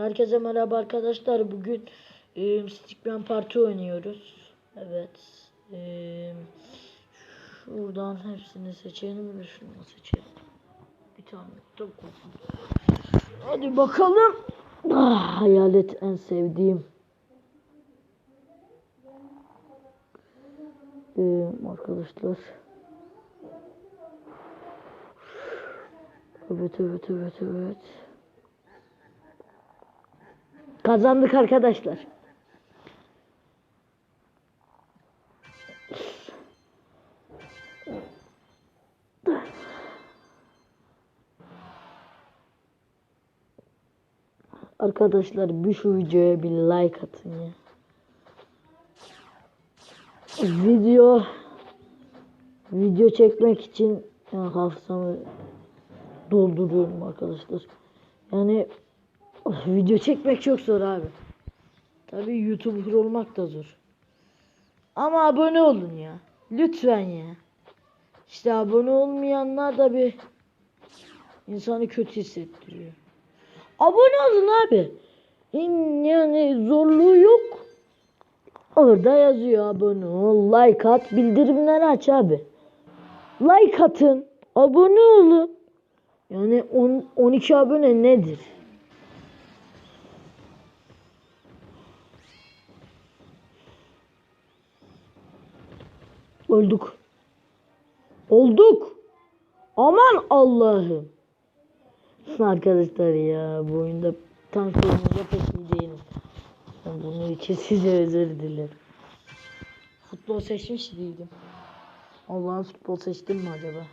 Herkese merhaba arkadaşlar. Bugün e, Stickman Parti oynuyoruz. Evet. E, şuradan hepsini seçelim. Şunu seçelim. Bir tane koydum. Hadi bakalım. Ah, hayalet en sevdiğim. E, arkadaşlar. Evet evet evet evet. Kazandık arkadaşlar. Arkadaşlar bir şu videoya bir like atın ya. Video video çekmek için yani hafızamı dolduruyorum arkadaşlar. Yani video çekmek çok zor abi. Tabii YouTuber olmak da zor. Ama abone olun ya. Lütfen ya. İşte abone olmayanlar da bir insanı kötü hissettiriyor. Abone olun abi. Yani zorluğu yok. Orada yazıyor abone ol, like at, bildirimleri aç abi. Like atın, abone olun. Yani 10, 12 abone nedir? Öldük. Olduk. Aman Allah'ım. Arkadaşlar ya bu oyunda tank oyununda pek iyi değilim. Ben bunun için size özür dilerim. Futbol seçmiş değildim. Allah'ın futbol seçtim mi acaba?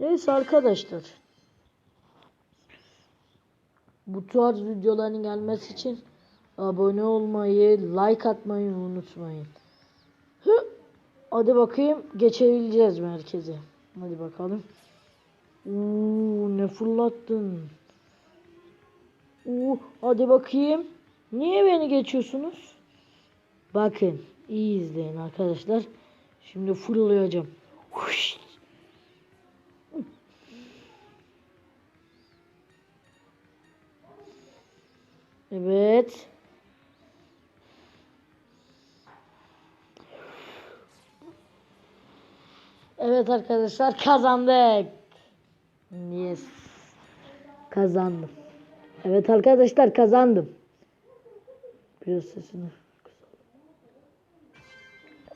Neyse arkadaşlar. Bu tarz videoların gelmesi için abone olmayı, like atmayı unutmayın. Hı. Hadi bakayım geçebileceğiz merkeze. Hadi bakalım. Uuu ne fırlattın. Uuu hadi bakayım. Niye beni geçiyorsunuz? Bakın iyi izleyin arkadaşlar. Şimdi fırlayacağım. Huş. Evet. Evet arkadaşlar kazandık. Yes. Kazandım. Evet arkadaşlar kazandım. Biraz sesini.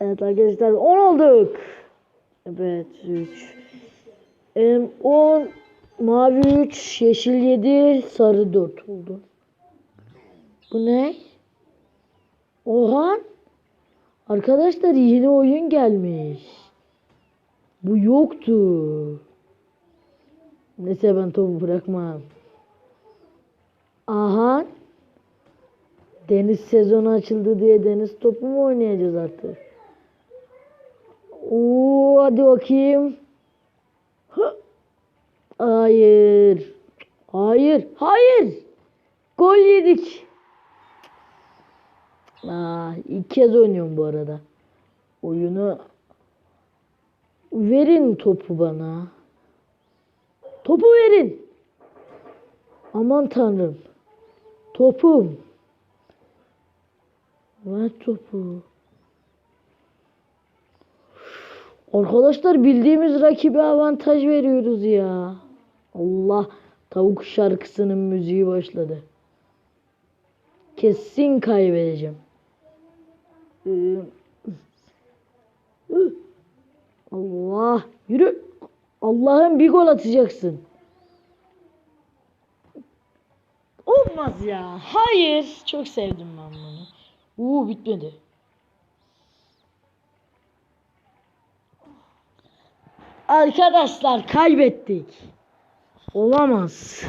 Evet arkadaşlar 10 olduk. Evet 3. 10 mavi 3, yeşil 7, sarı 4 oldu. Bu ne? Oha. Arkadaşlar yeni oyun gelmiş. Bu yoktu. Neyse ben topu bırakmam. Aha. Deniz sezonu açıldı diye deniz topu mu oynayacağız artık? Oo hadi bakayım. Hayır. Hayır. Hayır. Gol yedik. Aa, ilk kez oynuyorum bu arada. Oyunu verin topu bana. Topu verin. Aman tanrım. Topum. Ver topu. Arkadaşlar bildiğimiz rakibe avantaj veriyoruz ya. Allah tavuk şarkısının müziği başladı. Kesin kaybedeceğim. Ee, Allah yürü. Allah'ım bir gol atacaksın. Olmaz ya. Hayır. Çok sevdim ben bunu. Uuu bitmedi. Arkadaşlar kaybettik. Olamaz.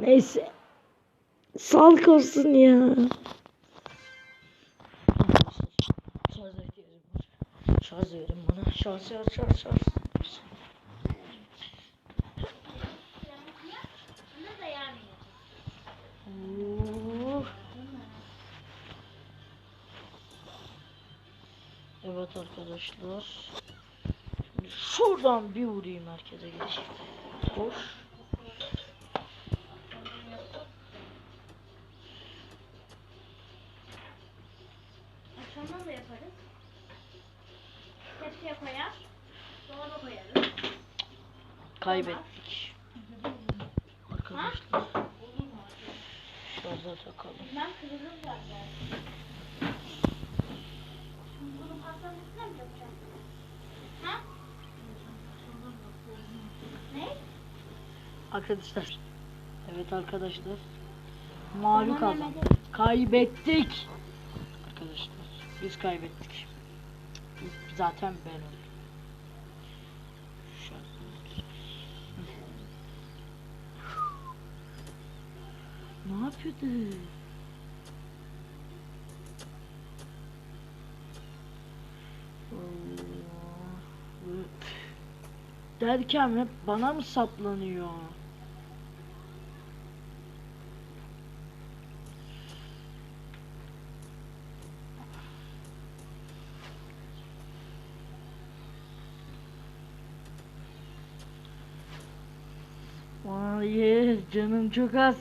Neyse. Sağlık olsun ya. şarj verin bana. Şarj şarj şarj şarj. Evet arkadaşlar. Şimdi şuradan bir vurayım merkeze geç. Boş. Akşamdan da yaparız. Tepsiye koyar. Dolaba koyarız. Kaybettik. Arkadaşlar şarja takalım. Ben kırılır zaten. Bunu pastanın üstüne mi yapacağım? Ha? Ne? Arkadaşlar. Evet arkadaşlar. Mavi Bana kazandı. Mehmet'e- Kaybettik. Arkadaşlar biz kaybettik. Zaten ben an- Ne yapıyordu? Derken hep bana mı saplanıyor? Hayır canım çok az.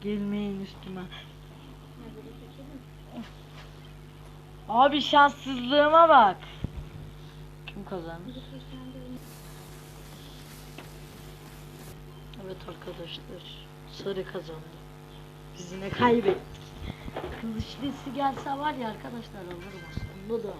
Gelmeyin üstüme. Abi şanssızlığıma bak. Kim kazandı? Evet arkadaşlar. Sarı kazandı. Biz yine kaybettik. Kılıçlısı gelse var ya arkadaşlar alırım aslında da.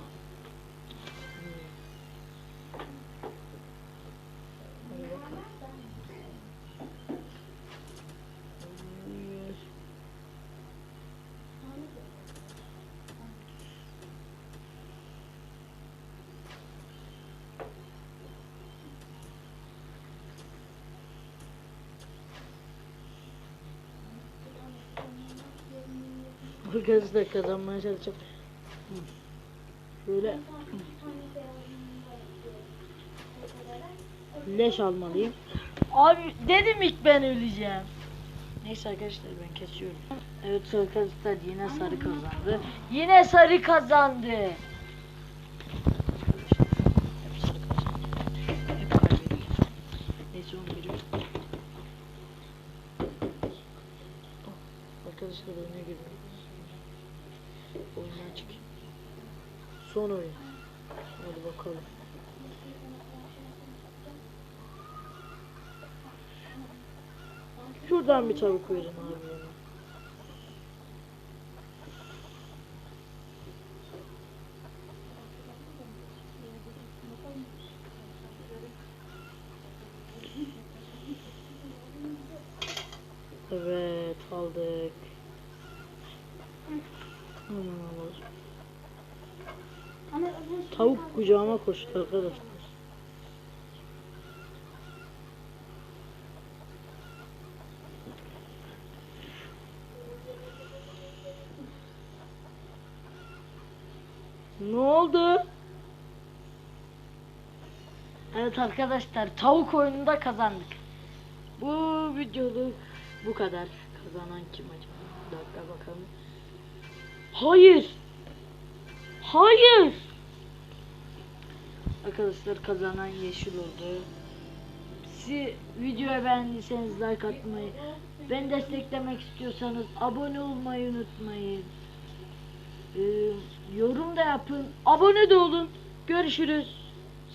Arkadaşlar kazanmaya çalışacağım. Şöyle leş almalıyım. Abi dedim ilk ben öleceğim. Neyse arkadaşlar ben kesiyorum. Evet arkadaşlar yine sarı kazandı. Yine sarı kazandı. Hep sarı kazandı. Hep kaybediyor. Neyse 11'i. Oh, Arkadaşlar oyuna girdim. Oyundan çık. Son oyun. Hadi bakalım. Şuradan bir tavuk verin abi. Evet aldık. Tavuk kucağıma koştu arkadaşlar. Ne oldu? Evet arkadaşlar tavuk oyununda kazandık. Bu videoluk bu kadar. Kazanan kim acaba? Bir dakika bakalım. Hayır. Hayır. Arkadaşlar kazanan yeşil oldu. Sizi videoyu beğendiyseniz like atmayı, beni desteklemek istiyorsanız abone olmayı unutmayın. Ee, yorum da yapın, abone de olun. Görüşürüz.